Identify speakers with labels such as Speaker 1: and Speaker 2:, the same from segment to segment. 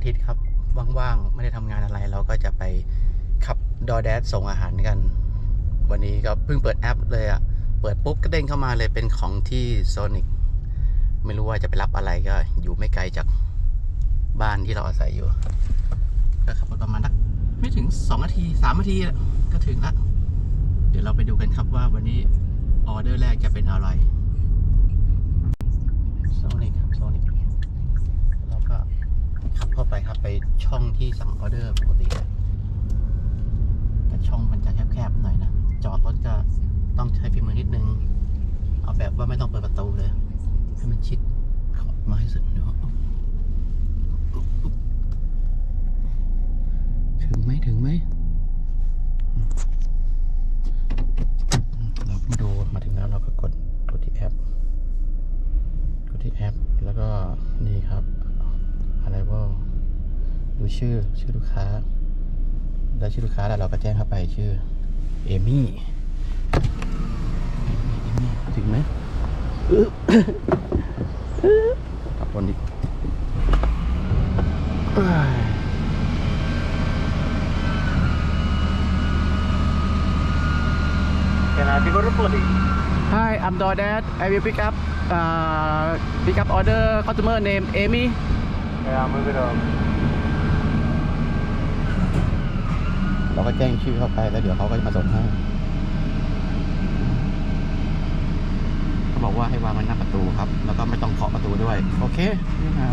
Speaker 1: อาทิตย์ครับ ว่างๆ ไม่ได้ทำงานอะไร เราก็จะไปขับดอแดดส่งอาหารกัน วันนี้ก็เพิ่งเปิดแอปเลยอะ่ะ เปิดปุ๊บก็เด้งเข้ามาเลยเป็นของที่โซนิกไม่รู้ว่าจะไปรับอะไรก็ อยู่ไม่ไกลจากบ้านที่เราอาศัยอยู่ ก็ขับรถประมาณนักไม่ถึง2นาที3นาทีก็ถึงละเดี๋ยวเราไปดูกันครับว่าวันนี้ออเดอร์แรกจะเป็นอะไรโซนิกครับโซนิกเราก็ขับเข้าไปครับไป ช่องที่สั่งออเดอร์ปกติแต่ช่องมันจะแคบๆหน่อยนะ จอดรถก็ต้องใช้ฝีมือนิดนึง เอาแบบว่าไม่ต้องเปิดประตูเลย ให้มันชิดขอบมาให้สุดเดี๋ยวถึงไหมถึงไหมเรามาดูมาถึงแล้วเราก็กดกดที่แอป กดที่แอป แล้วก็นี่ครับอะไรว่าดู ชื่อลูกค้า ได้ชื่อลูกค้าแล้วเราก็แจ้งเข้าไปชื่อเอมี่เอมี่ถึงไหมขับวนอีกเอ้ย
Speaker 2: Can I pick up the police?
Speaker 1: Hi I'm DoorDash I will pick up uh, pick up order customer name Amy
Speaker 2: Yeah, move it up.
Speaker 1: เราก็แจ้งชื่อเข้าไปแล้วเดี๋ยวเขาก็จะมาส่งให้เขาบอกว่าให้วางไว้หน้าประตูครับ แล้วก็ไม่ต้องเคาะประตูด้วย โอเคนี่ฮะ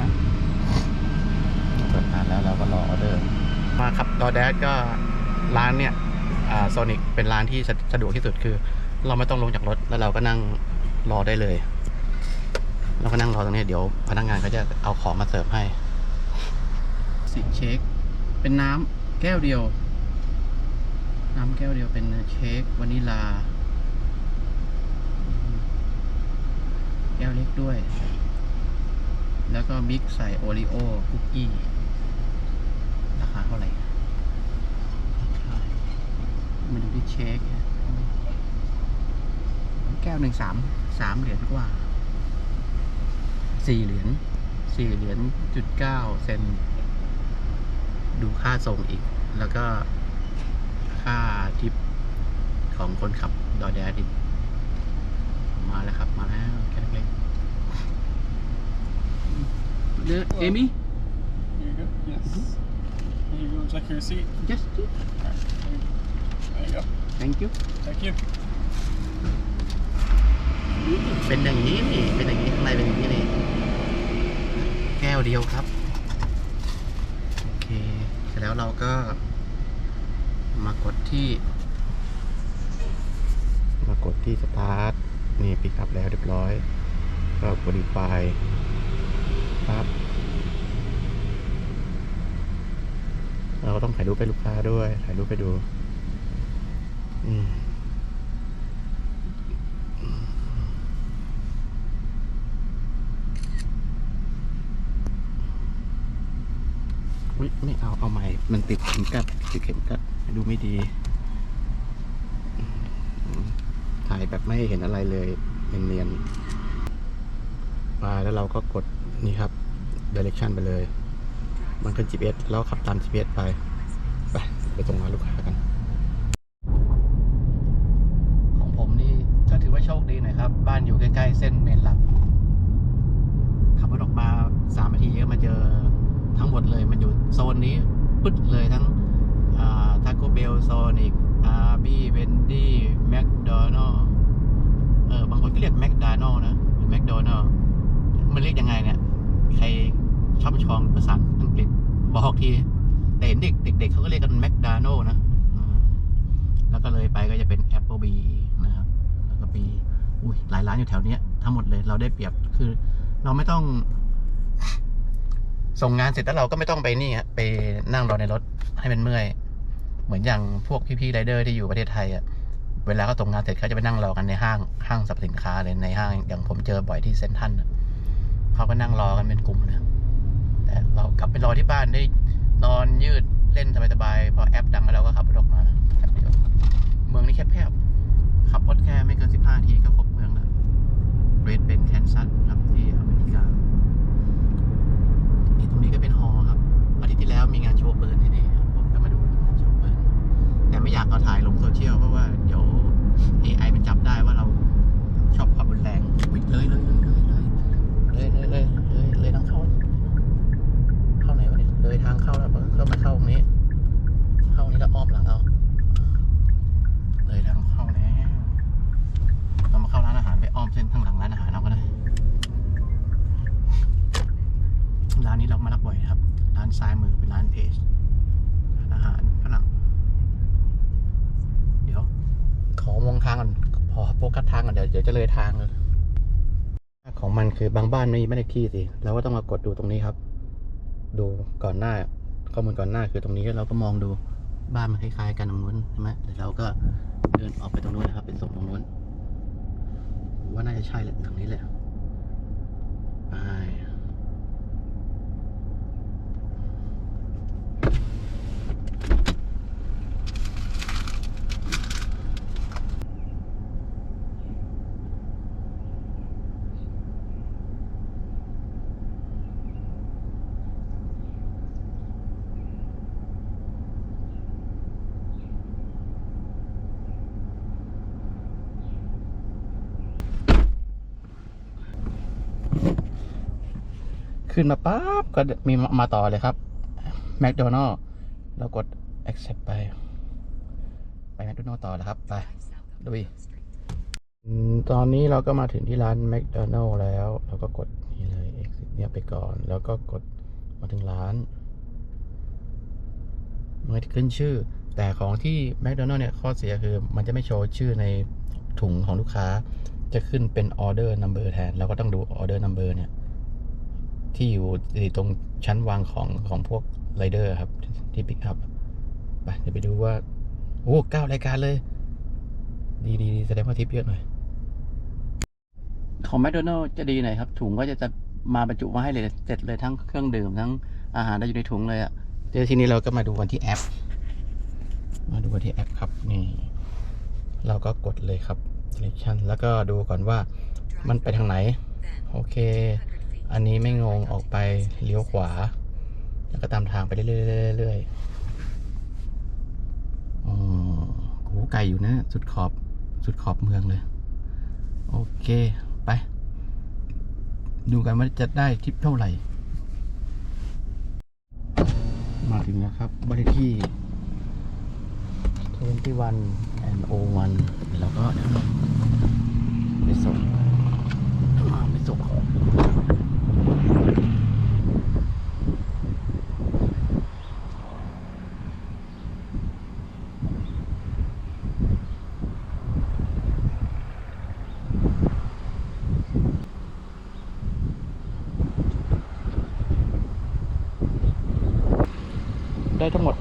Speaker 1: เปิดร้านแล้วเราก็รอออเดอร์มาครับดอแดก็ร้านเนี่ยโซนิกเป็นร้านที่สะสะดวกที่สุดคือ เราไม่ต้องลงจากรถแล้วเราก็นั่งรอได้เลย เราก็นั่งรอตรงนี้เดี๋ยวพนักงานเขาจะเอาของมาเสิร์ฟให้สิเชคเป็นน้ำแก้วเดียว น้ำแก้วเดียวเป็นเค้กวานิลา แก้วเล็กด้วย แล้วก็บิ๊กใส่โอริโอคุกกี้ราคาเท่าไหร่มาดูที่เช็คแก้วหนึ่งสามสามเหรียญกว่าสี่เหรียญสี่เหรียญจุดเก้าเซนดูค่าส่งอีก แล้วก็ ทิปของคนขับดอแดดอีกมาแล้วครับมาแล้วแค่เล็กๆเดเอมี่
Speaker 3: Here you go. Yes. Here you go. Check your receipt.
Speaker 1: just
Speaker 3: There you go.
Speaker 1: thank you
Speaker 3: Thank you.
Speaker 1: เป็นอย่างนี้นี่ เป็นอย่างนี้ข้างในเป็นอย่างนี้นี่ แก้วเดียวครับ โอเค เสร็จแล้วเราก็ มากดที่มากดที่สตาร์ทนี่ปิกอัพแล้วเรียบร้อย ก็บริไฟครับเราก็ต้องถ่ายรูปให้ลูกค้าด้วย ถ่ายรูปไปดู อืม อุ๊ยไม่เอาเอาใหม่ มันติดเข็มกัดติดเข็มกัดดูไม่ดี ถ่ายแบบไม่เห็นอะไรเลยเนียนๆมาแล้วเราก็กดนี่ครับ direction ไปเลย มันขึ้น GPS แล้วขับตาม GPS ไป ไปไปตรงร้านลูกค้ากัน ของผมนี่ก็ถือว่าโชคดีหน่อยครับ บ้านอยู่ใกล้ ๆ เส้นเมนหลัก ขับรถออกมาสามนาทีก็มาเจอ มดเลย มันอยู่โซนนี้ปึ๊ดเลยทั้งทาโกเบลโซนิกอาร์บี้เวนดี้แมคโดนัลเออบางคนก็เรียกแมคดานอลนะหรือแมคโดนัลมันเรียกยังไงเนี่ย ใครชอบชองภาษาอังกฤษบอกที แต่เห็นเด็กเด็กๆเขาก็เรียกกันแมคดานอลนะแล้วก็เลยไปก็จะเป็น Apple B นะครับ แล้วก็ปีอุ้ยหลายร้านอยู่แถวเนี้ยทั้งหมดเลยเราได้เปรียบคือเราไม่ต้อง ส่งงานเสร็จแล้วเราก็ไม่ต้องไปนี่ฮะไปนั่งรอในรถให้มันเมื่อย เหมือนอย่างพวกพี่ๆไรเดอร์ที่อยู่ประเทศไทยอะเวลาเขาส่งงานเสร็จเขาจะไปนั่งรอกันในห้างห้างสรรพสินค้าเลยในห้างอย่างผมเจอบ่อยที่เซ็นทรัลเขาก็นั่งรอกันเป็นกลุ่มนะแต่เรากลับไปรอที่บ้านได้นอนยืดเล่นสบายๆพอแอปดังแล้วเราก็ขับรถออกมาแป๊บเดียวเมืองนี้แคบๆขับรถแค่ไม่เกินสิบห้าทีก็ครบเมืองแล้วเรดเป็นแคนซัสครับที่อเมริกาีงานโชว์ปืนที่นี่ผมก็มาดูงานโชว์ปืน แต่ไม่อยากเอาถ่ายลงโซเชียลเพราะว่าเดี๋ยว AI มันจับได้ว่าเราชอบความรุนแรงเลยเลยเลยเลยเลยเลยเลยเลยเลยต้งเข้า เข้าไหนวะเนี่ยเลยทางเข้าแล้วก็มาเข้าตรงนี้ เข้านี้แล้วอ้อมหลังเอา ทางก่อนเดี๋ยวเดี๋ยวจะเลยทางเลยของมันคือบางบ้านไม่มีไม่ได้ที่สิเราก็ต้องมากดดูตรงนี้ครับ ดูก่อนหน้า ข้อมูลก่อนหน้าคือตรงนี้เราก็มองดูบ้านมันคล้ายๆกันตรงนู้นใช่ไหมเดี๋ยวเราก็เดินออกไปตรงนู้นนะครับ เป็นส่งตรงนู้น ว่าน่าจะใช่แหละทางนี้แหละไป ขึ้นมาปั๊บก็มีมาต่อเลยครับ McDonald เรากด accept ไป ไป McDonald ต่อแล้วครับ ไปดุยอืมตอนนี้เราก็มาถึงที่ร้าน McDonald แล้ว เราก็กดนี่เลย exit เนี่ยไปก่อน แล้วก็กดมาถึงร้านมันจะขึ้นชื่อ แต่ของที่ McDonald เนี่ยข้อเสียคือ มันจะไม่โชว์ชื่อในถุงของลูกค้า จะขึ้นเป็น order number แทนแล้วก็ต้องดู order number เนี่ย ที่อยู่ตรงชั้นวางของของพวกไรเดอร์ครับ ที่ปิกอัพไปเดี๋ยวไปดูว่า โอ้เก้ารายการเลยดีดีดีแสดงว่าทิปเยอะหน่อย ของแมคโดนัลจะดีหน่อยครับ ถุงก็จะจะมาบรรจุมาให้เลยเสร็จเลยทั้งเครื่องดื่มทั้งอาหารได้อยู่ในถุงเลยอะ่ะเดี๋ยวทีนี้เราก็มาดูกันที่แอป มาดูกันที่แอปครับนี่ เราก็กดเลยครับ selection แล้วก็ดูก่อนว่ามันไปทางไหน โอเค อันนี้ไม่งงออกไปเลี้ยวขวา แล้วก็ตามทางไปเรื่อยๆเรื่อยๆอ๋อโหไกลอยู่นะ สุดขอบสุดขอบเมืองเลย โอเค ไป ดูกันว่าจะได้ทิปเท่าไหร่ มาถึงแล้วครับบ้านที่21 and 01แล้วก็เดี๋ยวไปส่งอ่าไปส่งของ ได้ทั้งหมด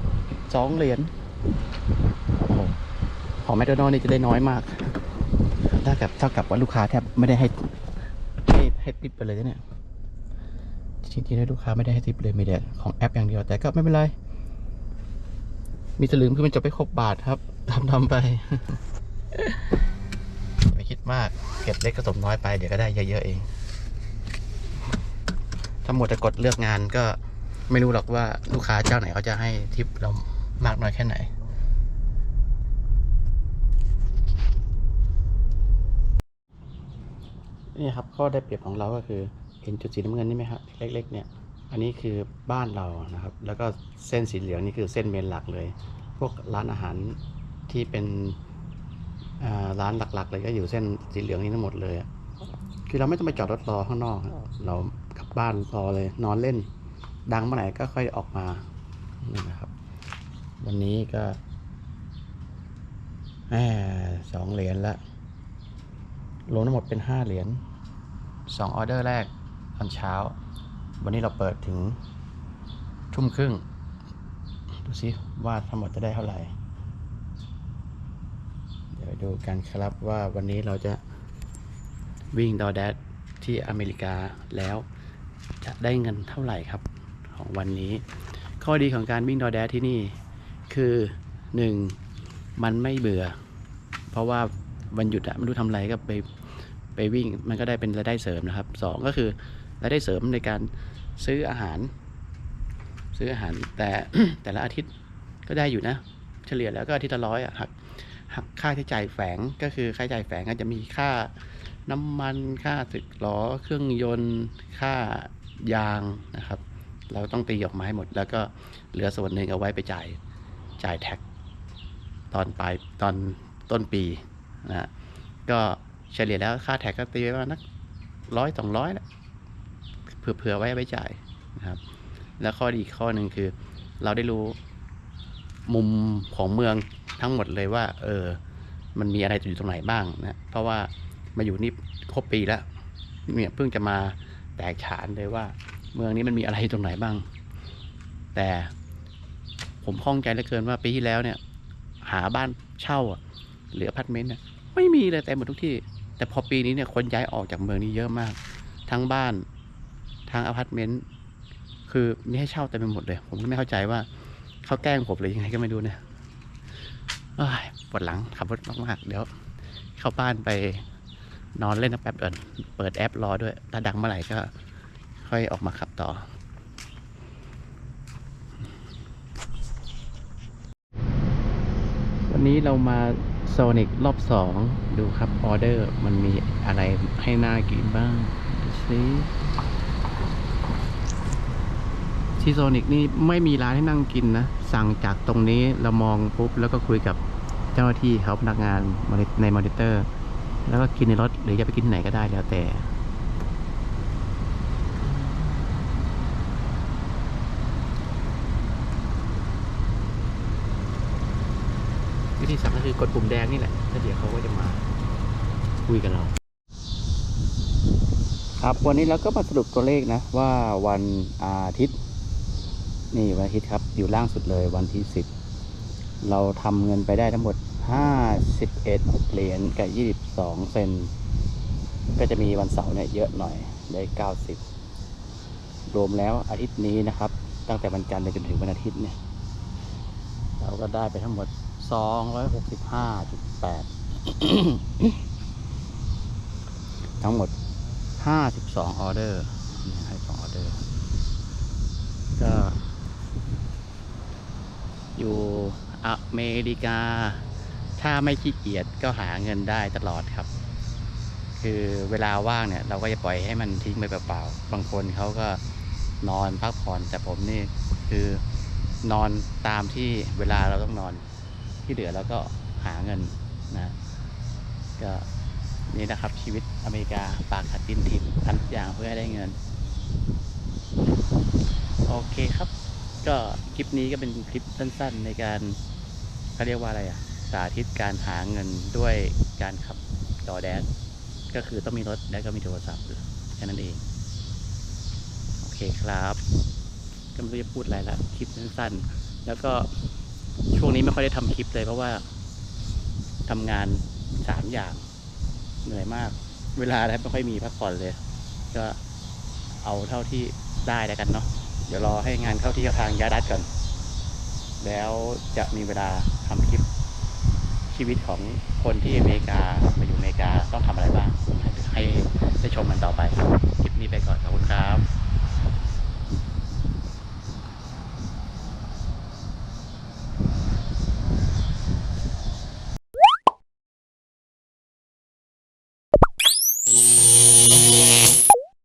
Speaker 1: สองเหรียญของแมคโดนัลนี่จะได้น้อยมากถ้ากับเท่ากับว่าลูกค้าแทบไม่ได้ให้ให้ให้ติปไปเลยเนี่ยจริงๆแล้วลูกค้าไม่ได้ให้ติปเลยมีแต่ของแอปอย่างเดียวแต่ก็ไม่เป็นไร มีสลึงคือมันจะไปครบบาทครับทำทำไปอย่าไปคิดมากเก็บเล็กผสมน้อยไปเดี๋ยวก็ได้เยอะๆเองถ้าหมดจะกดเลือกงานก็ ไม่รู้หรอกว่าลูกค้าเจ้าไหนเขาจะให้ทิปเรามากน้อยแค่ไหน นี่ครับข้อได้เปรียบของเราก็คือเห็นจุดสีน้ำเงินนี่ไหมครับเล็กๆ เนี่ย อันนี้คือบ้านเรานะครับ แล้วก็เส้นสีเหลืองนี่คือเส้นเมนหลักเลย พวกร้านอาหารที่เป็นร้านหลักๆ เลยก็อยู่เส้นสีเหลืองนี้ทั้งหมดเลยคือเราไม่ต้องไปจอดรถรอข้างนอก เรากลับบ้านรอเลยนอนเล่น ดังเมื่อไหร่ก็ค่อยออกมานี่นะครับ วันนี้ก็แหมสองเหรียญละรวมทั้งหมดเป็นห้าเหรียญสองออเดอร์แรกตอนเช้า วันนี้เราเปิดถึงทุ่มครึ่ง ดูสิว่าทั้งหมดจะได้เท่าไหร่ เดี๋ยวไปดูกันครับว่าวันนี้เราจะวิ่งดอแดดที่อเมริกาแล้วจะได้เงินเท่าไหร่ครับ ของวันนี้ ข้อดีของการวิ่งดอแดดที่นี่ คือหนึ่งมันไม่เบื่อ เพราะว่าวันหยุดอะไม่รู้ทำอะไรก็ไปไปวิ่งมันก็ได้เป็นรายได้เสริมนะครับสองก็คือรายได้เสริมในการซื้ออาหาร ซื้ออาหารแต่แต่ละอาทิตย์ก็ได้อยู่นะ เฉลี่ยแล้วก็อาทิตย์ละร้อยอะหักหักค่าใช้จ่ายแฝงก็คือค่าใช้จ่ายแฝงก็จะมีค่าน้ำมันค่าสึกล้อเครื่องยนต์ ค่ายางนะครับ เราต้องตีออกมาให้หมด แล้วก็เหลือส่วนหนึ่งเอาไว้ไปจ่ายจ่ายแท็ก ตอนปลายตอนต้นปีนะฮะก็เฉลี่ยแล้วค่าแท็กก็ตีไว้ว่านักร้อยสองร้อยแหละเผื่อๆไว้ไว้จ่ายนะครับแล้วข้อดีอีกข้อหนึ่งคือ เราได้รู้มุมของเมืองทั้งหมดเลยว่า เออ มันมีอะไรอยู่ตรงไหนบ้างนะเพราะว่ามาอยู่นี่ครบปีแล้วเนี่ยเพิ่งจะมาแตกฉานเลยว่า เมืองนี้มันมีอะไรตรงไหนบ้าง แต่ผมข้องใจเหลือเกินว่าปีที่แล้วเนี่ย หาบ้านเช่าอะหรืออพาร์ตเมนต์เนี่ยไม่มีเลยแต่หมดทุกที่ แต่พอปีนี้เนี่ยคนย้ายออกจากเมืองนี้เยอะมาก ทั้งบ้านทั้งอพาร์ตเมนต์คือมีให้เช่าเต็มไปหมดเลย ผมก็ไม่เข้าใจว่าเขาแกล้งผมหรือยังไงก็ไม่รู้นี่ยเอ้ยปวดหลังขับรถมากๆเดี๋ยว เข้าบ้านไปนอนเล่นแป๊บก่อนเปิดแอปรอด้วย ถ้าดังเมื่อไหร่ก็ ค่อยออกมาขับต่อ วันนี้เรามาโซนิกรอบสองดูครับออเดอร์มันมีอะไรให้น่ากินบ้างดูสิที่โซนิกนี่ไม่มีร้านให้นั่งกินนะ สั่งจากตรงนี้เรามองปุ๊บ แล้วก็คุยกับเจ้าหน้าที่เขาพนักงานในมอนิเตอร์ แล้วก็กินในรถหรือจะไปกินที่ไหนก็ได้แล้วแต่ วิธีสั่งก็คือกดปุ่มแดงนี่แหละแล้วเดี๋ยวเขาก็จะมาคุยกับเรา ครับวันนี้เราก็มาสรุปตัวเลขนะว่าวันอาทิตย์ นี่วันอาทิตย์ครับอยู่ล่างสุดเลยวันที่สิบเราทำเงินไปได้ทั้งหมดห้าสิบเอ็ดเหรียญกับยี่สิบสองเซนก็จะมีวันเสาร์เนี่ยเยอะหน่อยได้เก้าสิบรวมแล้วอาทิตย์นี้นะครับ ตั้งแต่วันจันทร์ไปจนถึงวันอาทิตย์เนี่ย เราก็ได้ไปทั้งหมด สองร้อยหกสิบห้าจุดแปดทั้งหมดห้าสิบสองออเดอร์ให้สองออเดอร์ ก็ อยู่อเมริกา ถ้าไม่ขี้เกียจก็หาเงินได้ตลอดครับ คือเวลาว่างเนี่ย เราก็จะปล่อยให้มันทิ้งไปเปล่าๆ บางคนเขาก็นอนพักผ่อนแต่ผมนี่คือนอนตามที่เวลาเราต้องนอน ที่เหลือเราก็หาเงินนะก็นี่นะครับชีวิตอเมริกาปากขัดดินทิมทำทุกอย่างเพื่อให้ได้เงิน โอเคครับ ก็คลิปนี้ก็เป็นคลิปสั้นๆ ในการเขาเรียกว่าอะไรอะสาธิตการหาเงินด้วยการขับต่อแดนก็คือต้องมีรถและก็มีโทรศัพท์แค่นั้นเอง โอเคครับ ก็ไม่รู้จะพูดอะไรละคลิปสั้นๆ แล้วก็ ช่วงนี้ไม่ค่อยได้ทำคลิปเลยเพราะว่าทำงานสามอย่าง เหนื่อยมาก เวลาแทบไม่ค่อยมีพักผ่อนเลย ก็เอาเท่าที่ได้แล้วกันเนาะเดี๋ยวรอให้งานเข้าที่เข้าทางยาดัดก่อน แล้วจะมีเวลาทำคลิปชีวิตของคนที่อเมริกามาอยู่อเมริกาต้องทำอะไรบ้าง ให้ได้ชมกันต่อไปโอเค